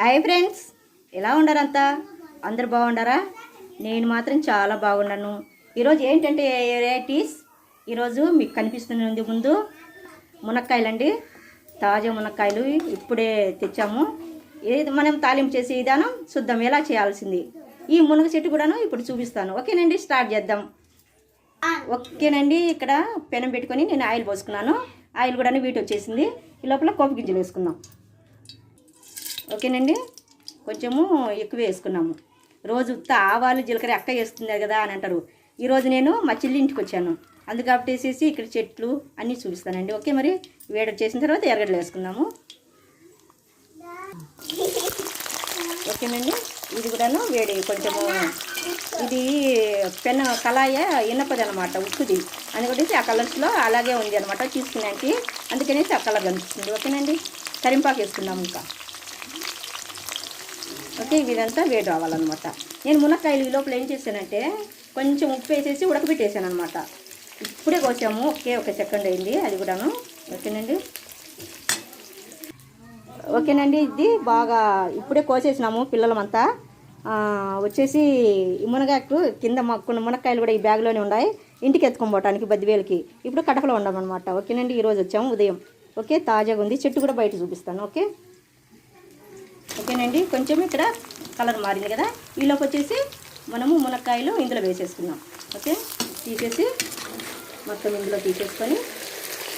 Hi friends. ఎలా ఉండారంతా అందరు బాగుండారా? నేను మాత్రం చాలా బాగున్నాను. ఈరోజు ఏంటంటే వెరైటీస్? ఈరోజు మీకు కనిపిస్తుంది ముందు మునక్కాయలు అండి తాజా మునక్కాయలు ఇప్పుడే తెచ్చాము. ఏది మనం తాలింపు చేసే విధానం చూద్దాం ఎలా చేయాల్సింది. ఈ మునగ చెట్టు కూడాను ఇప్పుడు చూపిస్తాను. ఓకేనండి స్టార్ట్ చేద్దాం. ఓకేనండి ఇక్కడ పెనం పెట్టుకొని నేను ఆయిల్ పోసుకున్నాను. ఆయిల్ కూడా వీటి వచ్చేసింది. ఈ లోపల కోపి గింజలు వేసుకుందాం. ఓకేనండి? కొంచెము ఎక్కువ వేసుకున్నాము. రోజు ఉత్త ఆవాలు జీలకర్ర ఎక్క వేస్తుంది కదా అని అంటారు. ఈరోజు నేను మా చెల్లి ఇంటికి వచ్చాను. అందుకబట్టి కాబట్టి వేసేసి ఇక్కడ చెట్లు అన్నీ చూపిస్తానండి. ఓకే మరి? వేడి వచ్చేసిన తర్వాత ఎర్రగడ్డలు వేసుకుందాము. ఓకేనండి? ఇది కూడాను వేడి కొంచెము ఇది పెన్న కళాయ ఇన్నపది అనమాట ఉక్కుది అందుకనేసి ఆ కలర్స్లో అలాగే ఉంది అనమాట తీసుకున్నానికి. అందుకనేసి ఆ కలర్ కనిపిస్తుంది. ఓకేనండి? కరింపాకు వేసుకున్నాము ఇంకా. ఓకే ఇదంతా వేడి రావాలన్నమాట. నేను మునక్కాయలు ఈ లోపల ఏం చేశానంటే కొంచెం ఉప్పు వేసేసి ఉడకబెట్టేసాను అనమాట ఇప్పుడే కోసాము. ఒకే ఒక సెకండ్ అయింది అది కూడాను. ఓకేనండి? ఓకేనండి ఇది బాగా ఇప్పుడే కోసేసినాము పిల్లలమంతా. వచ్చేసి మునగాకు కింద కొన్ని మునక్కాయలు కూడా ఈ బ్యాగ్లోనే ఉన్నాయి. ఇంటికి ఎత్తుకోబోటానికి పోవటానికి బద్దివేలకి ఇప్పుడు కడపలో ఉండమన్నమాట ఓకేనండి ఈరోజు వచ్చాము ఉదయం. ఓకే తాజాగా ఉంది చెట్టు కూడా బయట చూపిస్తాను. ఓకే? ఓకేనండి. కొంచెం ఇక్కడ కలర్ మారింది కదా. ఈలోపు వచ్చేసి మనము మునక్కాయలు ఇందులో వేసేసుకుందాం. ఓకే? తీసేసి మొత్తం ఇందులో తీసేసుకొని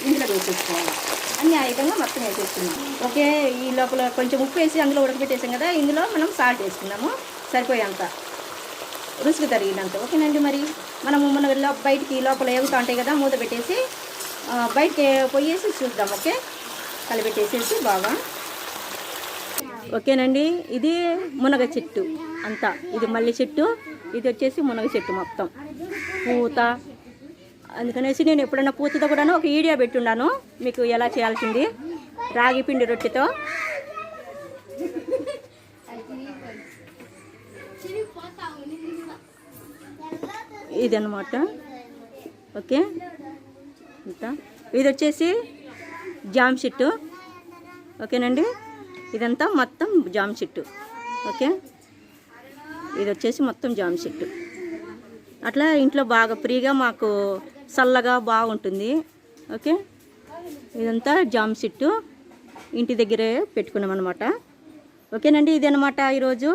ఇందులో వేసేసుకోవాలి. అన్ని ఆ విధంగా మొత్తం వేసేసుకున్నాం ఓకే? ఈ లోపల కొంచెం ఉప్పు వేసి అందులో ఉడకబెట్టేసాం కదా. ఇందులో మనం సాల్ట్ వేసుకున్నాము సరిపోయేంత రుచికి తరిగినంత. ఓకేనండి మరి? మనము మన బయటికి లోపల ఎగుతూ ఉంటాయి కదా మూత పెట్టేసి బయటకి పోయేసి చూద్దాం. ఓకే? కలిపెట్టేసేసి బాగా ఓకేనండి? ఇది మునగ చెట్టు అంతా. ఇది మల్లె చెట్టు. ఇది వచ్చేసి మునగ చెట్టు మొత్తం. పూత. అందుకనేసి నేను ఎప్పుడైనా పూతతో కూడాను ఒక ఈడియా పెట్టున్నాను మీకు ఎలా చేయాల్సింది? రాగి పిండి రొట్టెతో. ఇదన్నమాట. ఓకే? అంతా ఇది వచ్చేసి జామ్ చెట్టు. ఓకేనండి? ఇదంతా మొత్తం జామ చెట్టు. ఓకే? ఇది వచ్చేసి మొత్తం జామ చెట్టు. అట్లా ఇంట్లో బాగా ఫ్రీగా మాకు చల్లగా బాగుంటుంది. ఓకే? ఇదంతా జామ చెట్టు. ఇంటి దగ్గరే పెట్టుకున్నాం అనమాట ఓకేనండి ఇది అనమాట ఈరోజు.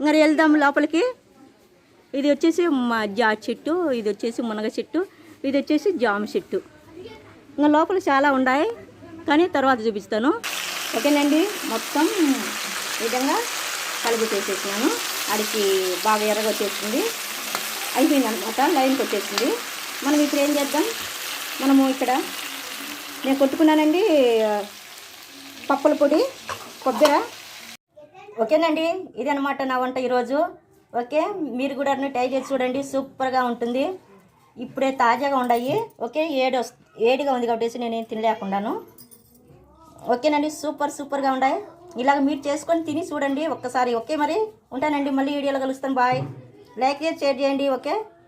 ఇంకా వెళ్దాం లోపలికి. ఇది వచ్చేసి మా జా చెట్టు ఇది వచ్చేసి మునగ చెట్టు ఇది వచ్చేసి జామ చెట్టు. ఇంకా లోపల చాలా ఉన్నాయి. కానీ తర్వాత చూపిస్తాను. ఓకేనండి మొత్తం విధంగా కలుపు చేసేసినాను. అడికి బాగా ఎర్రగా వచ్చేసింది అయిపోయింది అనమాట లైన్కి వచ్చేసింది. మనం ఇప్పుడు ఏం చేద్దాం? మనము ఇక్కడ నేను కొట్టుకున్నానండి పప్పుల పొడి కొబ్బరి. ఓకేనండి ఇది అనమాట నా వంట ఈరోజు. ఓకే మీరు కూడా ట్రై చేసి చూడండి సూపర్గా ఉంటుంది. ఇప్పుడే తాజాగా ఉన్నాయి ఓకే ఏడు వస్- ఏడుగా ఉంది కాబట్టి నేనేం తినలేకుండాను. ఓకేనండి సూపర్ సూపర్గా ఉన్నాయి ఇలాగ మీరు చేసుకొని తిని చూడండి ఒక్కసారి ఓకే మరి? ఉంటానండి మళ్ళీ వీడియోలో కలుస్తాను బాయ్. లైక్ చేసి షేర్ చేయండి ఓకే?